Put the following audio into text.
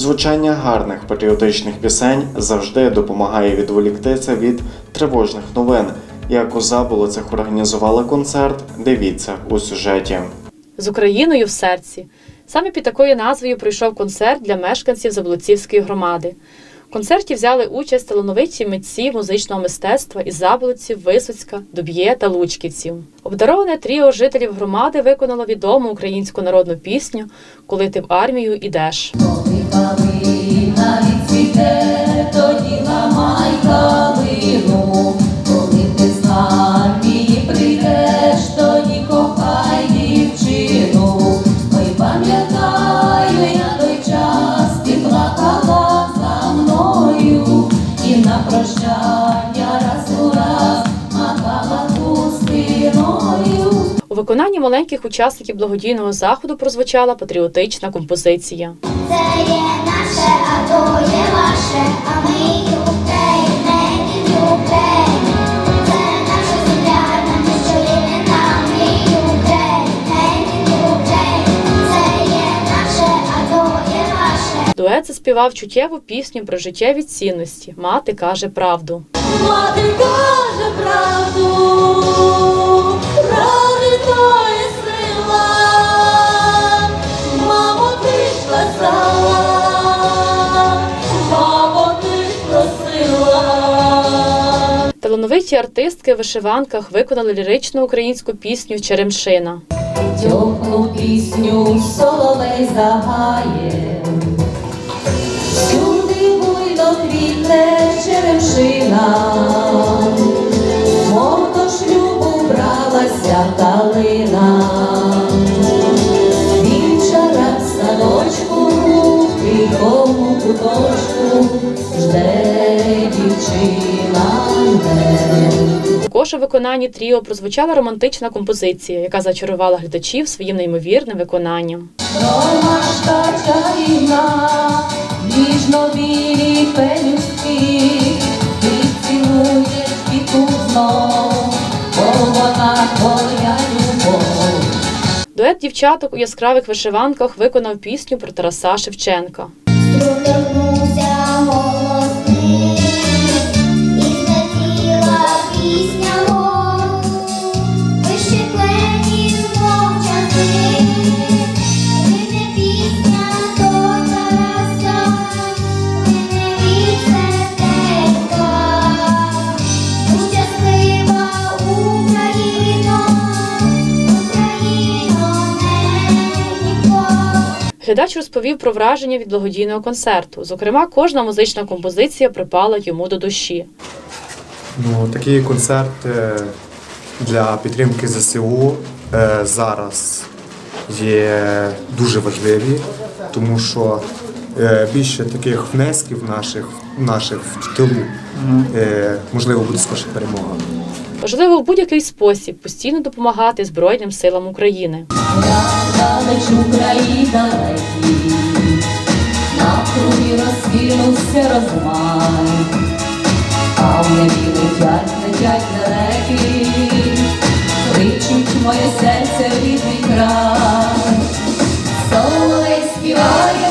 Звучання гарних патріотичних пісень завжди допомагає відволіктися від тривожних новин. Як у Заболоцях організували концерт, дивіться у сюжеті. з Україною в серці. Саме під такою назвою прийшов концерт для мешканців Заболоцівської громади. В концерті взяли участь талановиті митці музичного мистецтва із Заболоців, Висоцька, Дуб'є та Лучківців. Обдароване тріо жителів громади виконало відому українську народну пісню Коли ти в армію ідеш. Коли тоді ламай виконанні маленьких учасників благодійного заходу прозвучала патріотична композиція. Це є наше, а то є ваше, а ми. Дует заспівав чуттєву пісню про життєві цінності. Мати каже правду. Мати каже правду, Талановиті артистки в вишиванках виконали ліричну українську пісню Черемшина. Теплу пісню соловей загає, всюди буйно квітне черемшина, мов до шлюбу бралася калина, вівчара в садочку, в тихому куточку, жде дівчина. Також у виконанні тріо прозвучала романтична композиція, яка зачарувала глядачів своїм неймовірним виконанням. Ніжно-білі пелюстки, ти цілуєш квітку знов, бо вона твоя любов. Дует дівчаток у яскравих вишиванках виконав пісню про Тараса Шевченка. Глядач розповів про враження від благодійного концерту. Зокрема, кожна музична композиція припала йому до душі. Ну, такі концерти для підтримки ЗСУ е, зараз є дуже важливі, тому що е, більше таких внесків наших, наших в тилу е, можливо буде скорше перемога. Важливо в будь-який спосіб постійно допомагати Збройним силам України. Далеч Україна летить, навкруги розкинувся розмай, а в небі летять, летять далекі, кличуть моє серце в рідний край. Соловей співає